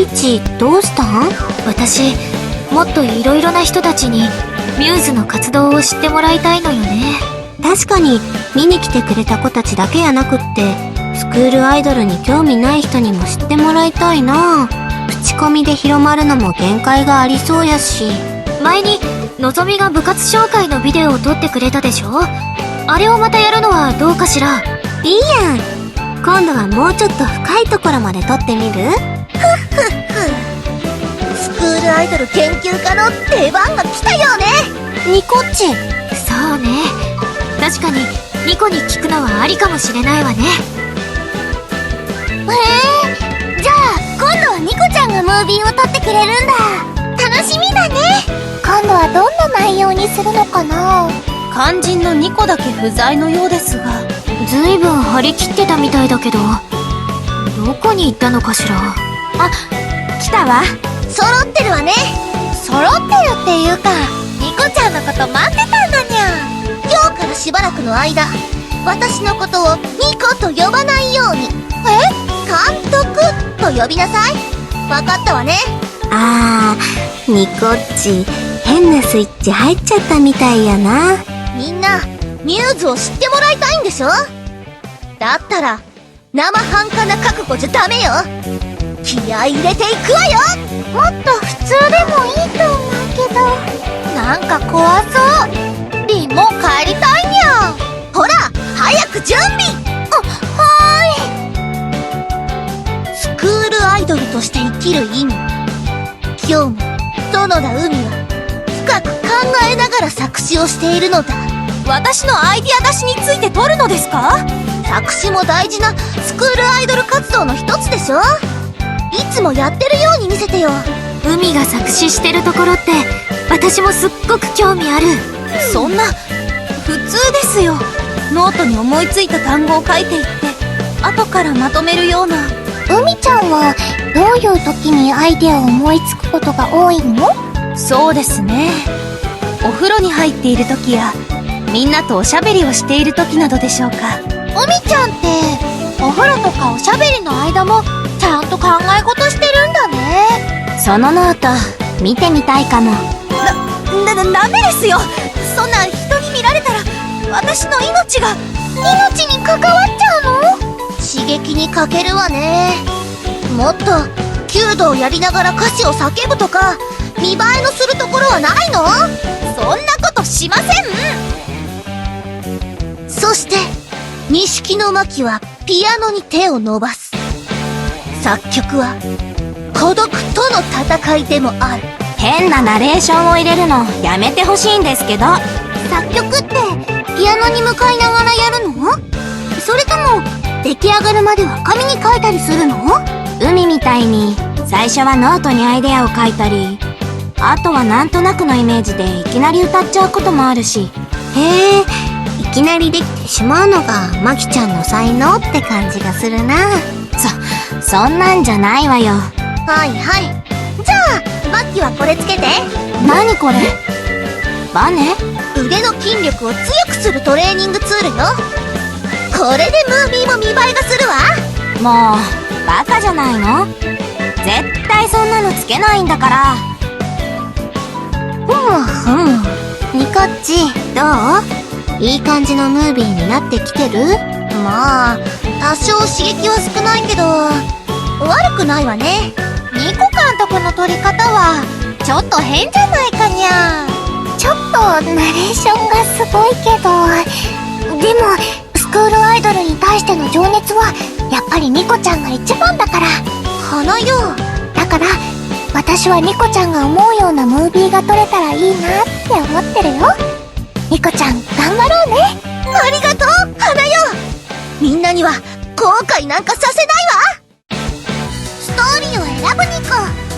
リチどうした？ん私もっといろいろな人たちにミューズの活動を知ってもらいたいのよね。確かに見に来てくれた子たちだけやなくってスクールアイドルに興味ない人にも知ってもらいたいな。口コミで広まるのも限界がありそうやし。前にのぞみが部活紹介のビデオを撮ってくれたでしょ？あれをまたやるのはどうかしら？いいやん。今度はもうちょっと深いところまで撮ってみる？アイドル研究家の出番が来たよね。ニコッチ。そうね。確かにニコに聞くのはありかもしれないわね。へえ。じゃあ今度はニコちゃんがムービーを撮ってくれるんだ。楽しみだね。今度はどんな内容にするのかな？肝心のニコだけ不在のようですが。ずいぶん張り切ってたみたいだけどどこに行ったのかしら？あ来たわ揃ってるわね。揃ってるっていうかニコちゃんのこと待ってたんだにゃ。今日からしばらくの間私のことをニコと呼ばないように。え？監督と呼びなさい。分かったわね。あーニコッチ変なスイッチ入っちゃったみたいやな。みんなミューズを知ってもらいたいんでしょ？だったら生半可な覚悟じゃダメよ気合い入れていくわよ。もっと普通でもいいと思うけど。なんか怖そう。リンも帰りたいにゃほら早く準備。あはい。スクールアイドルとして生きる意味。今日も園田海は。深く考えながら作詞をしているのだ。私のアイディア出しについて撮るのですか？作詞も大事なスクールアイドル活動の一つでしょ。いつもやってるように見せてよ。海が作詞してるところって私もすっごく興味ある。そんな普通ですよ。ノートに思いついた単語を書いていって後からまとめるような。海ちゃんはどういう時にアイデアを思いつくことが多いの？そうですね。お風呂に入っている時やみんなとおしゃべりをしている時などでしょうか。海ちゃんってお風呂とかおしゃべりの間もちゃんと考え事してるんだね。そのノート見てみたいかも。だ、だ、ダメですよ。そんな人に見られたら私の命が命に関わっちゃうの？刺激に欠けるわね。もっと弓道やりながら歌詞を叫ぶとか見栄えのするところはないの？そんなことしません。そして錦の巻はピアノに手を伸ばす作曲は孤独との戦いでもある。変なナレーションを入れるのやめてほしいんですけど。作曲ってピアノに向かいながらやるの？それとも出来上がるまでは紙に書いたりするの？海みたいに最初はノートにアイデアを書いたりあとはなんとなくのイメージでいきなり歌っちゃうこともあるし。へえいきなりできてしまうのがマキちゃんの才能って感じがするなそそんなんじゃないわよ。はいはい。じゃあマッキはこれつけて。何これ？バネ？腕の筋力を強くするトレーニングツールよ。これでムービーも見栄えがするわ。もうバカじゃないの？絶対そんなのつけないんだから。ふむふむニコッチどう？いい感じのムービーになってきてる？まあ多少刺激は少ないけど悪くないわね。ニコ監督の撮り方はちょっと変じゃないかにゃ。ちょっとナレーションがすごいけど。でもスクールアイドルに対しての情熱はやっぱりニコちゃんが一番だから。花よ。だから私はニコちゃんが思うようなムービーが撮れたらいいなって思ってるよ。ニコちゃん頑張ろうね。ありがとう花よ。みんなには後悔なんかさせないわストーリーを選ぶニコ